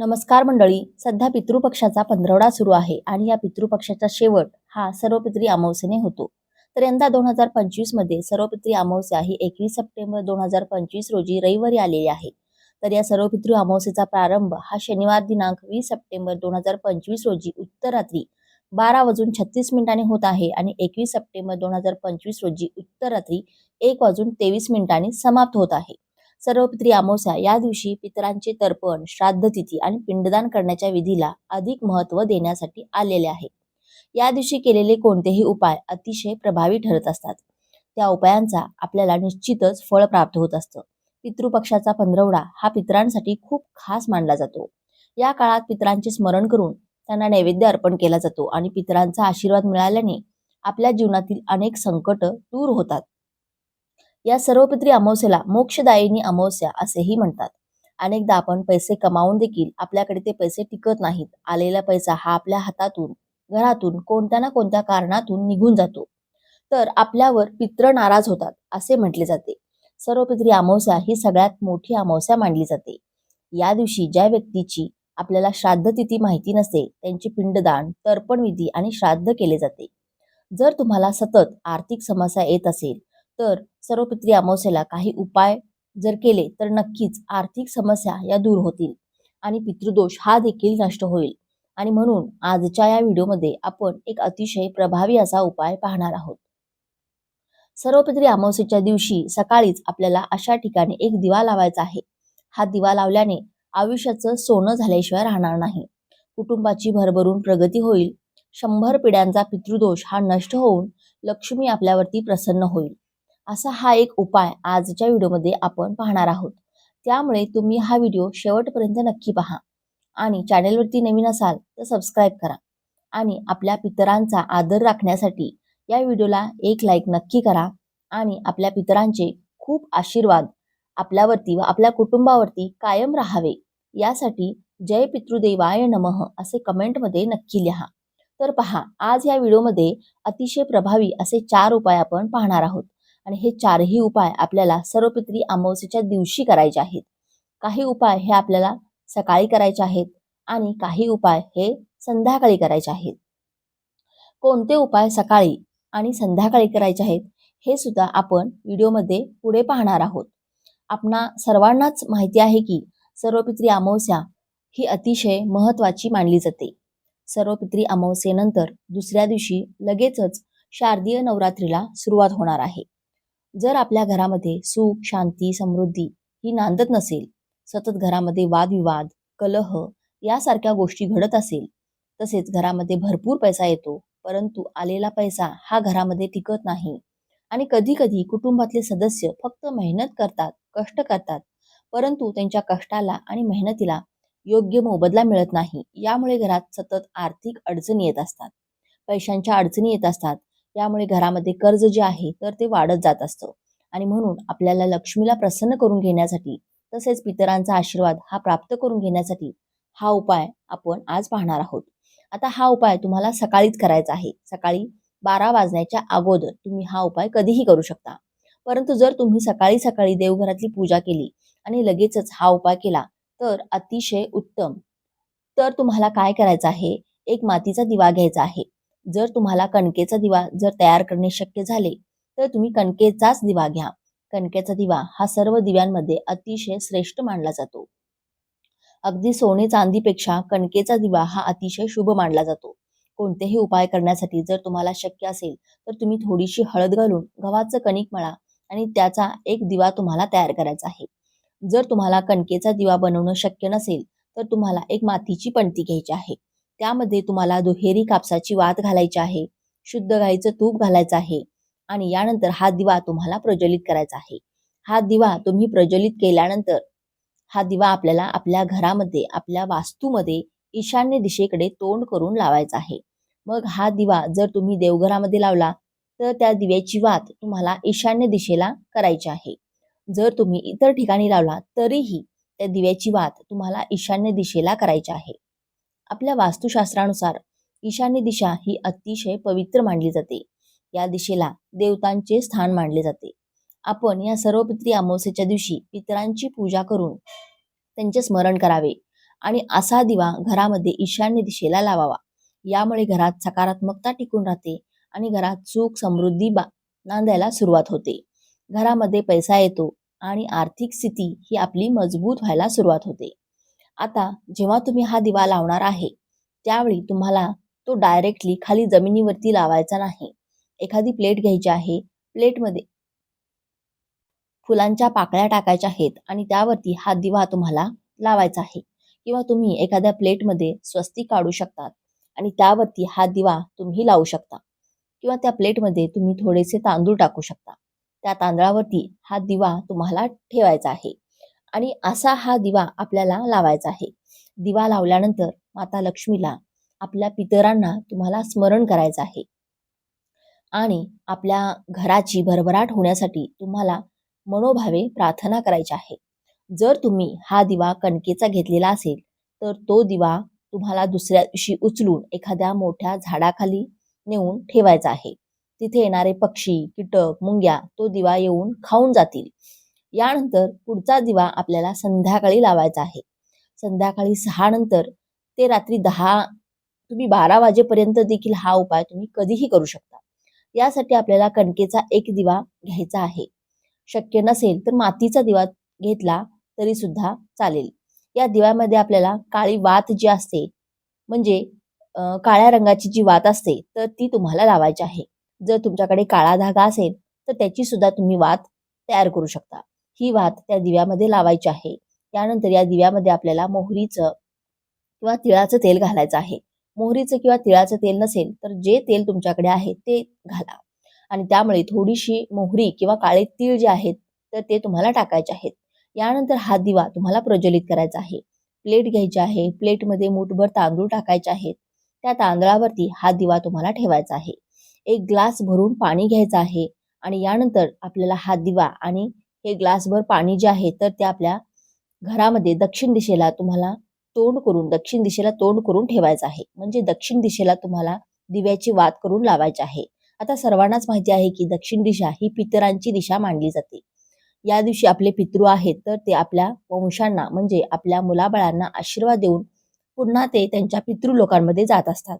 नमस्कार मंडळी सध्या पितृपक्षाचा पंधरवडा सुरू आहे आणि या पितृपक्षाचा शेवट हा सर्वपित्री अमावस्येने होतो. तर यंदा दोन हजार पंचवीसमध्ये सर्वपित्री अमावस्या ही एकवीस सप्टेंबर दोन हजार पंचवीस रोजी रविवारी आलेली आहे. तर या सर्वपितृ अमावस्येचा प्रारंभ हा शनिवार दिनांक वीस सप्टेंबर दोन हजार पंचवीस रोजी उत्तर रात्री बारा वाजून छत्तीस मिनिटांनी होत आहे आणि एकवीस सप्टेंबर दोन हजार पंचवीस रोजी उत्तर रात्री एक वाजून तेवीस मिनिटांनी समाप्त होत आहे. सर्वपित्री अमावस्या या दिवशी पितरांचे तर्पण श्राद्ध तिथी आणि पिंडदान करण्याच्या विधीला अधिक महत्त्व देण्यासाठी आलेले आहे. या दिवशी केलेले कोणतेही उपाय अतिशय प्रभावी ठरत असतात. त्या उपायांचा आपल्याला निश्चितच फळ प्राप्त होत असतं. पितृपक्षाचा पंधरवडा हा पितरांसाठी खूप खास मानला जातो. या काळात पितरांचे स्मरण करून त्यांना नैवेद्य अर्पण केला जातो आणि पितरांचा आशीर्वाद मिळाल्याने आपल्या जीवनातील अनेक संकट दूर होतात. या सर्वपित्री अमावस्येला मोक्षदायिनी अमावस्या असेही म्हणतात. अनेकदा आपण पैसे कमावून देखील आपल्याकडे ते पैसे टिकत नाहीत. आलेला पैसा हा आपल्या हातातून घरातून कोणत्या ना कोणत्या कारणातून निघून जातो. तर आपल्यावर पित्र नाराज होतात असे म्हटले जाते. सर्वपित्री अमावस्या ही सगळ्यात मोठी अमावस्या मानली जाते. या दिवशी ज्या व्यक्तीची आपल्याला श्राद्ध तिथी माहिती नसते त्यांचे पिंडदान तर्पण विधी आणि श्राद्ध केले जाते. जर तुम्हाला सतत आर्थिक समस्या येत असेल तर सर्वपित्री अमावस्येला काही उपाय जर केले तर नक्कीच आर्थिक समस्या या दूर होतील आणि पितृदोष हा देखील नष्ट होईल. आणि म्हणून आजच्या या व्हिडिओमध्ये आपण एक अतिशय प्रभावी असा उपाय पाहणार आहोत. सर्व पित्री अमावस्येच्या दिवशी सकाळीच आपल्याला अशा ठिकाणी एक दिवा लावायचा आहे. हा दिवा लावल्याने आयुष्याचं सोनं झाल्याशिवाय राहणार नाही. कुटुंबाची भरभरून प्रगती होईल. शंभर पिढ्यांचा पितृदोष हा नष्ट होऊन लक्ष्मी आपल्यावरती प्रसन्न होईल. असा हा एक उपाय आजच्या व्हिडिओमध्ये आपण पाहणार आहोत. त्यामुळे तुम्ही हा व्हिडिओ शेवटपर्यंत नक्की पहा आणि चॅनेलवरती नवीन असाल तर सबस्क्राईब करा आणि आपल्या पितरांचा आदर राखण्यासाठी या व्हिडिओला एक लाईक नक्की करा आणि आपल्या पितरांचे खूप आशीर्वाद आपल्यावरती व आपल्या कुटुंबावरती कायम राहावे. यासाठी जय पितृदेवाय नमः असे कमेंटमध्ये नक्की लिहा. तर पहा आज या व्हिडिओमध्ये अतिशय प्रभावी असे चार उपाय आपण पाहणार आहोत. आणि हे चारही उपाय आपल्याला सर्वपित्री अमावस्येच्या दिवशी करायचे आहेत. काही उपाय हे आपल्याला सकाळी करायचे आहेत आणि काही उपाय हे संध्याकाळी करायचे आहेत. कोणते उपाय सकाळी आणि संध्याकाळी करायचे आहेत हे सुद्धा आपण व्हिडिओमध्ये पुढे पाहणार आहोत. आपणा सर्वांनाच माहिती आहे की सर्वपित्री अमावस्या ही अतिशय महत्त्वाची मानली जाते. सर्वपित्री अमावस्येनंतर दुसऱ्या दिवशी लगेचच शारदीय नवरात्रीला सुरुवात होणार आहे. जर आपल्या घरामध्ये सुख शांती समृद्धी ही नांदत नसेल सतत घरामध्ये वादविवाद कलह यासारख्या गोष्टी घडत असेल तसेच घरामध्ये भरपूर पैसा येतो परंतु आलेला पैसा हा घरामध्ये टिकत नाही आणि कधी कधी कुटुंबातले सदस्य फक्त मेहनत करतात कष्ट करतात परंतु त्यांच्या कष्टाला आणि मेहनतीला योग्य मोबदला मिळत नाही. यामुळे घरात सतत आर्थिक अडचणी येत असतात. पैशांच्या अडचणी येत असतात. यामुळे घरामध्ये कर्ज जे आहे तर ते वाढत जात असतं. आणि म्हणून आपल्याला लक्ष्मीला प्रसन्न करून घेण्यासाठी तसेच पितरांचा आशीर्वाद हा प्राप्त करून घेण्यासाठी हा उपाय आपण आज पाहणार आहोत. आता हा उपाय तुम्हाला सकाळीच करायचा आहे. सकाळी बारा वाजण्याच्या अगोदर तुम्ही हा उपाय कधीही करू शकता. परंतु जर तुम्ही सकाळी सकाळी देवघरातली पूजा केली आणि लगेचच हा उपाय केला तर अतिशय उत्तम. तर तुम्हाला काय करायचं आहे? एक मातीचा दिवा घ्यायचा आहे. जर तुम्हाला कणकेचा दिवा जर तयार करणे शक्य झाले तर तुम्ही कणकेचाच दिवा घ्या. कणकेचा दिवा हा सर्व दिव्यांमध्ये अतिशय श्रेष्ठ मानला जातो. अगदी सोने चांदीपेक्षा कणकेचा दिवा हा अतिशय शुभ मानला जातो. कोणतेही उपाय करण्यासाठी जर तुम्हाला शक्य असेल तर तुम्ही थोडीशी हळद घालून गव्हाचं कणिक मळा आणि त्याचा एक दिवा तुम्हाला तयार करायचा आहे. जर तुम्हाला कणकेचा दिवा बनवणं शक्य नसेल तर तुम्हाला एक मातीची पणती घ्यायची आहे. त्यामध्ये तुम्हाला दुहेरी कापसाची वात घालायची आहे शुद्ध गाईचं तूप घालायचं आहे आणि यानंतर हा दिवा तुम्हाला प्रज्वलित करायचा आहे. हा दिवा तुम्ही प्रज्वलित केल्यानंतर हा दिवा आपल्याला आपल्या घरामध्ये आपल्या वास्तूमध्ये ईशान्य दिशेकडे तोंड करून लावायचा आहे. मग हा दिवा जर तुम्ही देवघरामध्ये लावला तर त्या दिव्याची वात तुम्हाला ईशान्य दिशेला करायची आहे. जर तुम्ही इतर ठिकाणी लावला तरीही त्या दिव्याची वात तुम्हाला ईशान्य दिशेला करायची आहे. आपल्या वास्तुशास्त्रानुसार ईशान्य दिशा ही अतिशय पवित्र मानली जाते. या दिशेला देवतांचे स्थान मानले जाते. आपण या सर्व पित्री अमावस्येच्या दिवशी पितरांची पूजा करून त्यांचे स्मरण करावे आणि असा दिवा घरामध्ये ईशान्य दिशेला लावावा. यामुळे घरात सकारात्मकता टिकून राहते आणि घरात सुख समृद्धी बा नांदायला सुरुवात होते. घरामध्ये पैसा येतो आणि आर्थिक स्थिती ही आपली मजबूत व्हायला सुरुवात होते. आता जेव्हा तुम्ही हा दिवा लावणार आहे त्यावेळी तुम्हाला तो डायरेक्टली खाली जमिनीवरती लावायचा नाही. एखादी प्लेट घ्यायची आहे प्लेटमध्ये फुलांच्या पाकळ्या टाकायच्या आहेत आणि त्यावरती हा दिवा तुम्हाला लावायचा आहे. किंवा तुम्ही एखाद्या प्लेटमध्ये स्वस्ती काढू शकतात आणि त्यावरती हा दिवा तुम्ही लावू शकता. किंवा त्या प्लेटमध्ये तुम्ही थोडेसे तांदूळ टाकू शकता. त्या तांदळावरती हा दिवा तुम्हाला ठेवायचा आहे. आणि असा हा दिवा आपल्याला लावायचा आहे. दिवा लावल्यानंतर माता लक्ष्मीला आपल्या पितरांना तुम्हाला स्मरण करायचं आहे. आणि आपल्या घराची भरभराट होण्यासाठी तुम्हाला मनोभावे प्रार्थना करायची आहे. जर तुम्ही हा दिवा कणकेचा घेतलेला असेल तर तो दिवा तुम्हाला दुसऱ्या दिवशी उचलून एखाद्या मोठ्या झाडाखाली नेऊन ठेवायचा आहे. तिथे येणारे पक्षी कीटक मुंग्या तो दिवा येऊन खाऊन जातील. यानंतर पुढचा दिवा आपल्याला संध्याकाळी लावायचा आहे. संध्याकाळी सहा नंतर ते रात्री दहा तुम्ही बारा वाजेपर्यंत देखील हा उपाय तुम्ही कधीही करू शकता. यासाठी आपल्याला कणकेचा एक दिवा घ्यायचा आहे. शक्य नसेल तर मातीचा दिवा घेतला तरी सुद्धा चालेल. या दिव्यामध्ये आपल्याला काळी वात जी असते म्हणजे काळ्या रंगाची जी वात असते तर ती तुम्हाला लावायची आहे. जर तुमच्याकडे काळा धागा असेल तर त्याची सुद्धा तुम्ही वात तयार करू शकता. ही वात त्या दिव्यामध्ये लावायची आहे. त्यानंतर या दिव्यामध्ये आपल्याला मोहरीचं किंवा तिळाचं तेल घालायचं आहे. मोहरीचं किंवा तिळाचं तेल नसेल तर जे तेल तुमच्याकडे आहे ते घाला. आणि त्यामुळे थोडीशी मोहरी किंवा काळे तीळ जे आहेत तर ते तुम्हाला टाकायचे आहेत. यानंतर हा दिवा तुम्हाला प्रज्वलित करायचा आहे. प्लेट घ्यायची आहे. प्लेटमध्ये मुठभर तांदूळ टाकायचे आहेत. त्या तांदळावरती हा दिवा तुम्हाला ठेवायचा आहे. एक ग्लास भरून पाणी घ्यायचं आहे. आणि यानंतर आपल्याला हा दिवा आणि हे ग्लासभर पाणी जे आहे तर ते आपल्या घरामध्ये दक्षिण दिशेला तुम्हाला तोंड करून दक्षिण दिशेला तोंड करून ठेवायचं आहे. म्हणजे दक्षिण दिशेला तुम्हाला दिव्याची वात करून लावायची आहे. आता सर्वांनाच माहिती आहे की दक्षिण दिशा ही पितरांची दिशा मानली जाते. या दिवशी आपले पितृ आहेत तर ते आपल्या वंशांना म्हणजे आपल्या मुलाबाळांना आशीर्वाद देऊन पुन्हा ते त्यांच्या पितृ लोकांमध्ये जात असतात.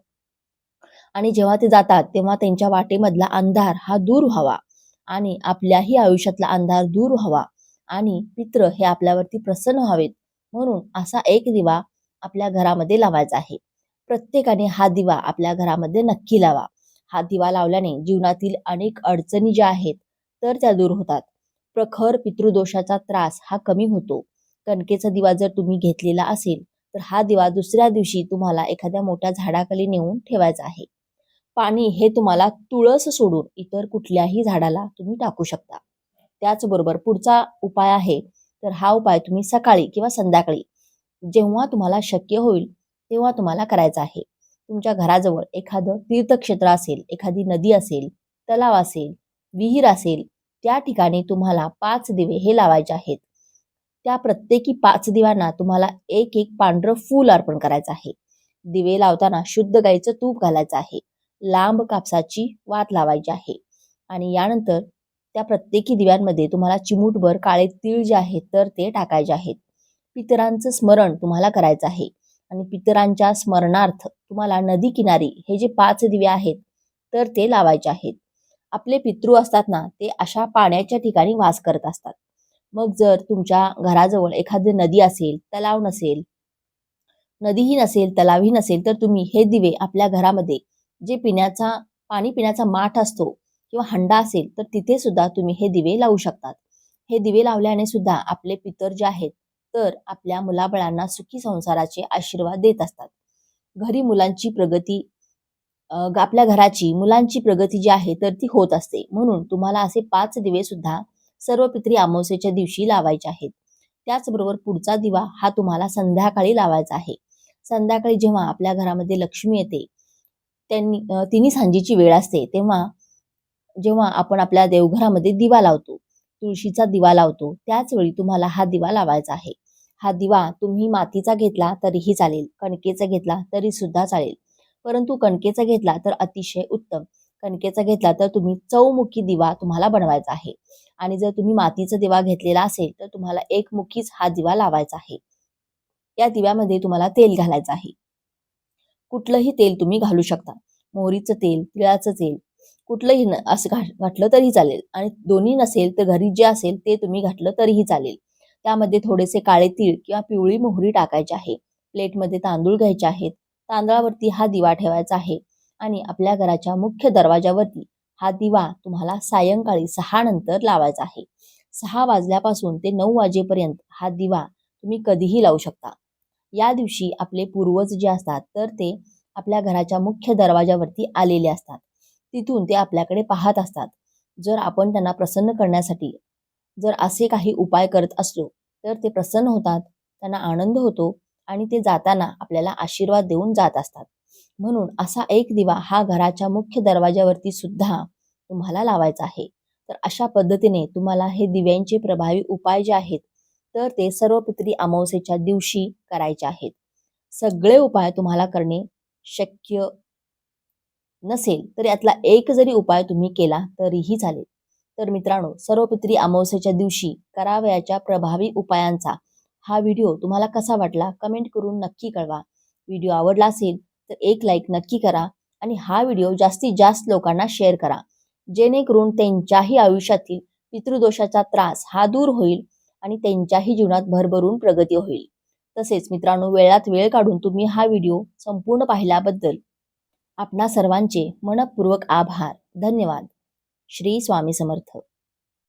आणि जेव्हा ते जातात तेव्हा त्यांच्या वाटेमधला अंधार हा दूर व्हावा. आणि आपल्याही आयुष्यातला अंधार दूर व्हावा आणि पित्र हे आपल्यावरती प्रसन्न व्हावेत. म्हणून असा एक दिवा आपल्या घरामध्ये लावायचा आहे. प्रत्येकाने हा दिवा आपल्या घरामध्ये नक्की लावा. हा दिवा लावल्याने जीवनातील अनेक अडचणी ज्या आहेत तर त्या दूर होतात. प्रखर पितृदोषाचा त्रास हा कमी होतो. कणकेचा दिवा जर तुम्ही घेतलेला असेल तर हा दिवा दुसऱ्या दिवशी तुम्हाला एखाद्या मोठ्या झाडाखाली नेऊन ठेवायचा आहे. पाणी हे तुम्हाला तुळस सोडून इतर कुठल्याही झाडाला तुम्ही टाकू शकता. त्याचबरोबर पुढचा उपाय आहे तर हा उपाय तुम्ही सकाळी किंवा संध्याकाळी जेव्हा तुम्हाला शक्य होईल तेव्हा तुम्हाला करायचा आहे. तुमच्या घराजवळ एखादं तीर्थक्षेत्र असेल एखादी नदी असेल तलाव असेल विहीर असेल त्या ठिकाणी तुम्हाला पाच दिवे हे लावायचे आहेत. त्या प्रत्येकी पाच दिव्यांना तुम्हाला एक एक पांढरं फूल अर्पण करायचं आहे. दिवे लावताना शुद्ध गाईचं तूप घालायचं आहे. लांब कापसाची वात लावायची आहे. आणि यानंतर त्या प्रत्येकी दिव्यांमध्ये तुम्हाला चिमूटभर काळे तीळ जे आहेत तर ते टाकायचे आहेत. पितरांचं स्मरण तुम्हाला करायचं आहे. आणि पितरांच्या स्मरणार्थ तुम्हाला नदी किनारी हे जे पाच दिवे आहेत तर ते लावायचे आहेत. आपले पितृ असतात ना ते अशा पाण्याच्या ठिकाणी वास करत असतात. मग जर तुमच्या घराजवळ एखादी नदी असेल तलाव नसेल नदीही नसेल तलावही नसेल तर तुम्ही हे दिवे आपल्या घरामध्ये जे पिण्याचा पाणी पिण्याचा माठ असतो किंवा हंडा असेल तर तिथे सुद्धा तुम्ही हे दिवे लावू शकतात. हे दिवे लावल्याने सुद्धा आपले पितर जे आहेत तर आपल्या मुलाबळांना सुखी संसाराचे आशीर्वाद देत असतात. घरी मुलांची प्रगती आपल्या घराची मुलांची प्रगती जी आहे तर ती होत असते. म्हणून तुम्हाला असे पाच दिवे सुद्धा सर्व पित्री अमावस्येच्या दिवशी लावायचे आहेत. त्याचबरोबर पुढचा दिवा हा तुम्हाला संध्याकाळी लावायचा आहे. संध्याकाळी जेव्हा आपल्या घरामध्ये लक्ष्मी येते त्यांनी तिन्ही सांजेची वेळ असते तेव्हा जेव्हा आपण आपल्या देवघरामध्ये दिवा लावतो तुळशीचा दिवा लावतो त्याचवेळी तुम्हाला हा दिवा लावायचा आहे. हा दिवा तुम्ही मातीचा घेतला तरीही चालेल कणकेचा घेतला तरी सुद्धा चालेल. परंतु कणकेचा घेतला तर अतिशय उत्तम. कणकेचा घेतला तर तुम्ही चौमुखी दिवा तुम्हाला बनवायचा आहे. आणि जर तुम्ही मातीचा दिवा घेतलेला असेल तर तुम्हाला एकमुखीच हा दिवा लावायचा आहे. या दिव्यामध्ये तुम्हाला तेल घालायचं आहे. कुठलंही तेल तुम्ही घालू शकता. मोहरीचं तेल तिळाचं तेल कुठलंही न असं घा घातलं तरी चालेल. आणि दोन्ही नसेल तर घरी जे असेल ते तुम्ही घातलं तरीही चालेल. त्यामध्ये थोडेसे काळे तीळ किंवा पिवळी मोहरी टाकायची आहे. प्लेटमध्ये तांदूळ घ्यायचे आहेत. तांदळावरती हा दिवा ठेवायचा आहे. आणि आपल्या घराच्या मुख्य दरवाजावरती हा दिवा तुम्हाला सायंकाळी सहा नंतर लावायचा आहे. सहा वाजल्यापासून ते नऊ वाजेपर्यंत हा दिवा तुम्ही कधीही लावू शकता. या दिवशी आपले पूर्वज जे असतात तर ते आपल्या घराच्या मुख्य दरवाजावरती आलेले असतात. तिथून ते आपल्याकडे पाहत असतात. जर आपण त्यांना प्रसन्न करण्यासाठी जर असे काही उपाय करत असलो तर ते प्रसन्न होतात त्यांना आनंद होतो आणि ते जाताना आपल्याला आशीर्वाद देऊन जात असतात. म्हणून असा एक दिवा हा घराच्या मुख्य दरवाजावरती सुद्धा तुम्हाला लावायचा आहे. तर अशा पद्धतीने तुम्हाला हे दिव्यांचे प्रभावी उपाय जे आहेत तर ते सर्व पित्री अमावस्येच्या दिवशी करायचे आहेत. सगळे उपाय तुम्हाला करणे शक्य नसेल तर यातला एक जरी उपाय तुम्ही केला तरीही चालेल. तर मित्रांनो सर्व पित्री अमावस्येच्या दिवशी करावयाच्या प्रभावी उपायांचा हा व्हिडिओ तुम्हाला कसा वाटला कमेंट करून नक्की कळवा. व्हिडिओ आवडला असेल तर एक लाईक नक्की करा आणि हा व्हिडिओ जास्तीत जास्त लोकांना शेअर करा. जेणेकरून त्यांच्याही आयुष्यातील पितृदोषाचा त्रास हा दूर होईल आणि त्यांच्याही जीवनात भरभरून प्रगती होईल. तसेच मित्रांनो वेळात वेळ काढून तुम्ही हा व्हिडिओ संपूर्ण पाहिल्याबद्दल आपणा सर्वांचे मनपूर्वक आभार. धन्यवाद. श्री स्वामी समर्थ.